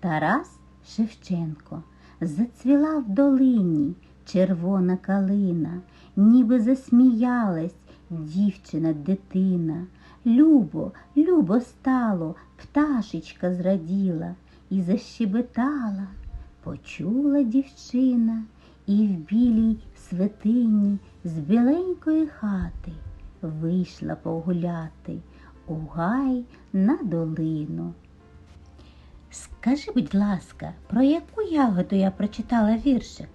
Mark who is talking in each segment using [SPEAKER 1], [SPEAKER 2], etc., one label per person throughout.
[SPEAKER 1] Тарас Шевченко зацвіла в долині червона калина, ніби засміялась дівчина дитина. Любо, любо стало, пташечка зраділа і защебетала. Почула дівчина і в білій святині з біленької хати вийшла погуляти у гай на долину. Скажи, будь ласка, про яку ягоду я прочитала віршик?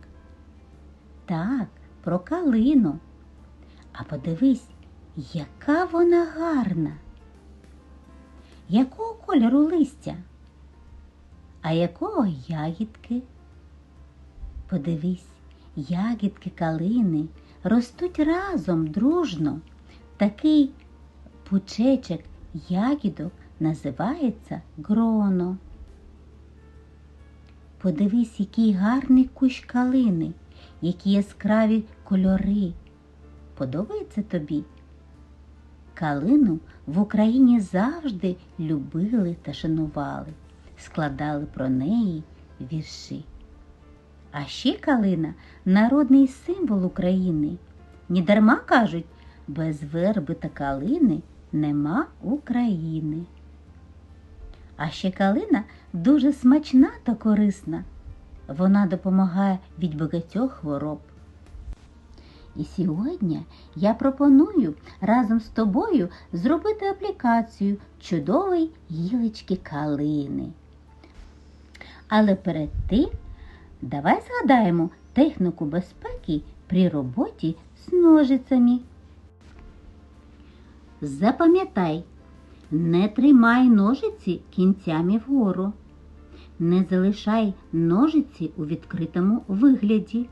[SPEAKER 1] Так, про калину. А подивись, яка вона гарна. Якого кольору листя? А якого ягідки? Подивись, ягідки калини ростуть разом дружно. Такий пучечок ягідок називається гроно. Подивись, який гарний кущ калини, які яскраві кольори. Подобається тобі? Калину в Україні завжди любили та шанували, складали про неї вірші. А ще калина народний символ України. Недарма кажуть, без верби та калини нема України. А ще калина дуже смачна та корисна. Вона допомагає від багатьох хвороб. І сьогодні я пропоную разом з тобою зробити аплікацію чудової гілочки калини. Але перед тим давай згадаємо техніку безпеки при роботі з ножицями. Запам'ятай, не тримай ножиці кінцями вгору. Не залишай ножиці у відкритому вигляді.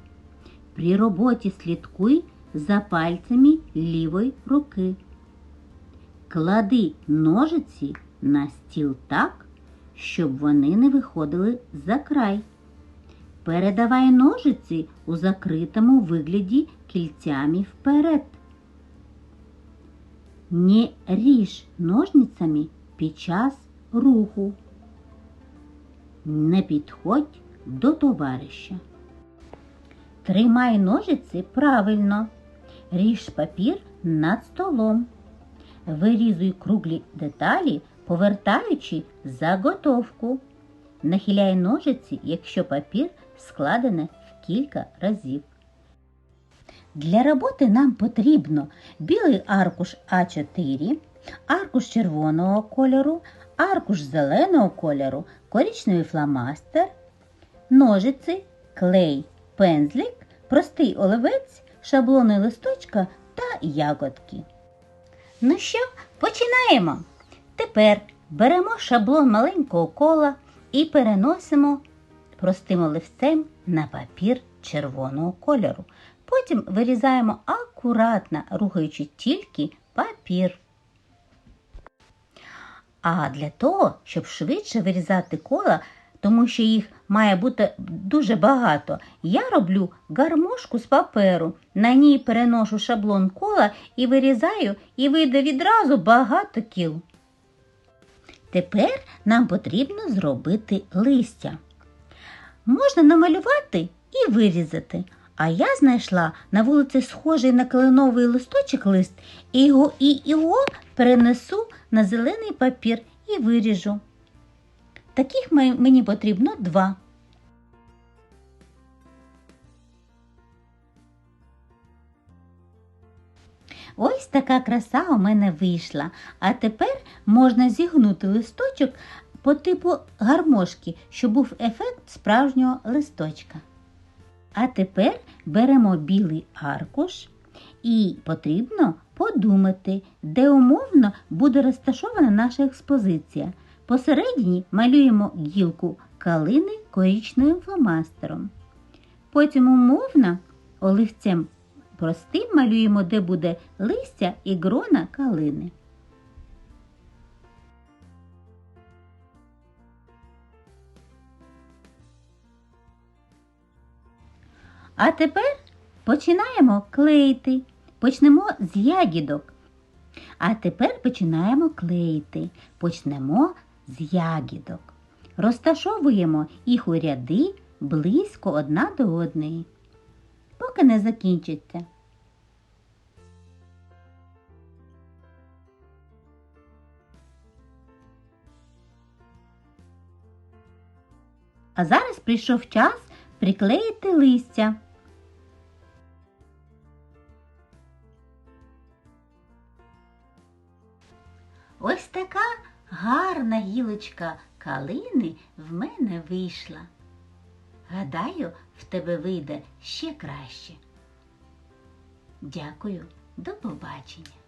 [SPEAKER 1] При роботі слідкуй за пальцями лівої руки. Клади ножиці на стіл так, щоб вони не виходили за край. Передавай ножиці у закритому вигляді кільцями вперед. Не ріж ножницями під час руху. Не підходь до товариша. Тримай ножиці правильно. Ріж папір над столом. Вирізуй круглі деталі, повертаючи заготовку. Нахиляй ножиці, якщо папір складене в кілька разів. Для роботи нам потрібно білий аркуш А4, аркуш червоного кольору, аркуш зеленого кольору, коричневий фломастер, ножиці, клей, пензлик, простий оливець, шаблони листочка та ягодки. Ну що, починаємо. Тепер беремо шаблон маленького кола і переносимо простим оливцем на папір червоного кольору. Потім вирізаємо акуратно, рухаючи тільки папір. А для того, щоб швидше вирізати кола, тому що їх має бути дуже багато, я роблю гармошку з паперу. На ній переношу шаблон кола і вирізаю, і вийде відразу багато кіл. Тепер нам потрібно зробити листя. Можна намалювати і вирізати. А я знайшла на вулиці схожий на кленовий листочок лист і його, і його перенесу на зелений папір і виріжу. Таких мені потрібно два. Ось така краса у мене вийшла. А тепер можна зігнути листочок по типу гармошки, щоб був ефект справжнього листочка. А тепер беремо білий аркуш і потрібно подумати, де умовно буде розташована наша експозиція. Посередині малюємо гілку калини коричневим фломастером. Потім умовно оливцем простим малюємо, де буде листя і грона калини. А тепер починаємо клеїти. Почнемо з ягідок. А тепер починаємо клеїти. Почнемо з ягідок. Розташовуємо їх у ряди близько одна до одної, поки не закінчиться. А зараз прийшов час приклеїти листя. Ось така гарна гілочка калини в мене вийшла. Гадаю, в тебе вийде ще краще. Дякую, до побачення.